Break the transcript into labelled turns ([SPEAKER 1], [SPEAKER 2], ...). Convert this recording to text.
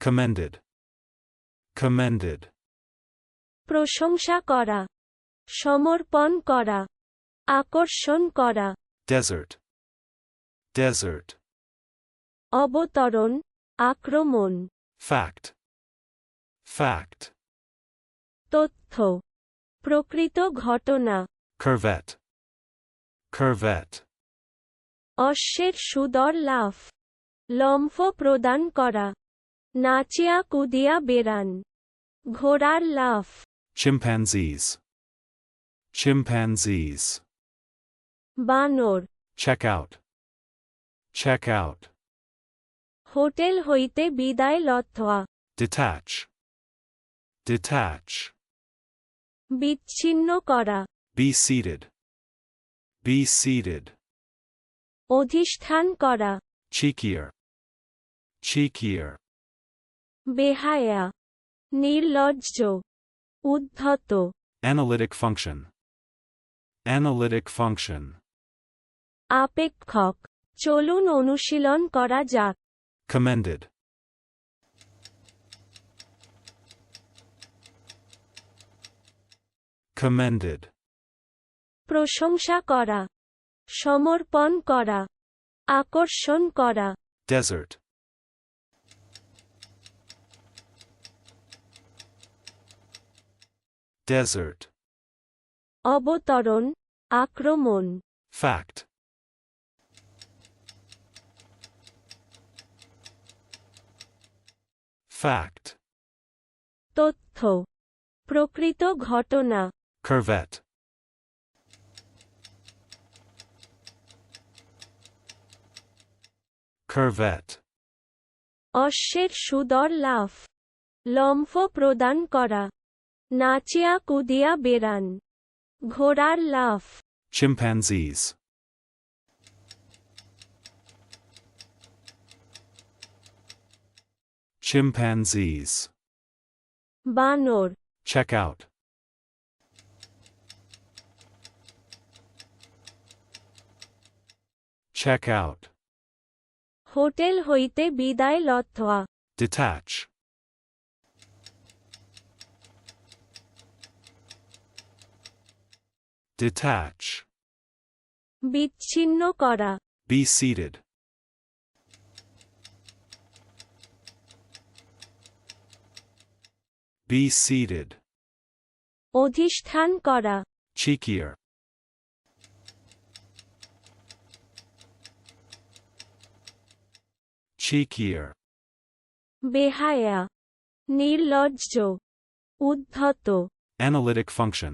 [SPEAKER 1] commended, commended,
[SPEAKER 2] প্রশংসা করা সমর্পণ করা আকর্ষণ করা।
[SPEAKER 1] Desert, desert,
[SPEAKER 2] অবতরণ আক্রমণ।
[SPEAKER 1] Fact, fact,
[SPEAKER 2] তথ্য প্রকৃত ঘটনা।
[SPEAKER 1] Curvet, curvet,
[SPEAKER 2] অশ্বের সুদর লাফ লম্ফ প্রদান করা। নাচিয়া কুদিয়া বেড়ান ঘোড়ার লাফ
[SPEAKER 1] chimpanzees, chimpanzees,
[SPEAKER 2] বানর
[SPEAKER 1] check out, check out,
[SPEAKER 2] hotel হইতে বিদায় লত্থা
[SPEAKER 1] detach, detach,
[SPEAKER 2] বিচ্ছিন্ন করা
[SPEAKER 1] be seated, be seated,
[SPEAKER 2] অধিষ্ঠান করা
[SPEAKER 1] cheekier, cheekier,
[SPEAKER 2] বেহায়া নির্লজ্জ উদ্ধত
[SPEAKER 1] analytic function, analytic function,
[SPEAKER 2] আপেক্ষক চলুন অনুশীলন করা যাক
[SPEAKER 1] commended, commended,
[SPEAKER 2] প্রশংসা করা সমর্পণ করা আকর্ষণ করা
[SPEAKER 1] desert, desert,
[SPEAKER 2] অবতরণ আক্রমণ।
[SPEAKER 1] Fact, fact,
[SPEAKER 2] তথ্য প্রকৃত ঘটনা।
[SPEAKER 1] Curvet, curvet,
[SPEAKER 2] অশ্বের সুদর লাফ লম্ফ প্রদান করা। নাচিয়া কুদিয়া বেড়ান ঘোড়ার লাফ
[SPEAKER 1] chimpanzees, chimpanzees,
[SPEAKER 2] বানর
[SPEAKER 1] check out, check out,
[SPEAKER 2] hotel হইতে বিদায় লত্থা
[SPEAKER 1] detach, detach,
[SPEAKER 2] বিচ্ছিন্ন করা
[SPEAKER 1] be seated, be seated,
[SPEAKER 2] অধিষ্ঠান করা
[SPEAKER 1] cheekier, cheekier,
[SPEAKER 2] বেহায়া নির্লজ্জ উদ্ধত
[SPEAKER 1] analytic function,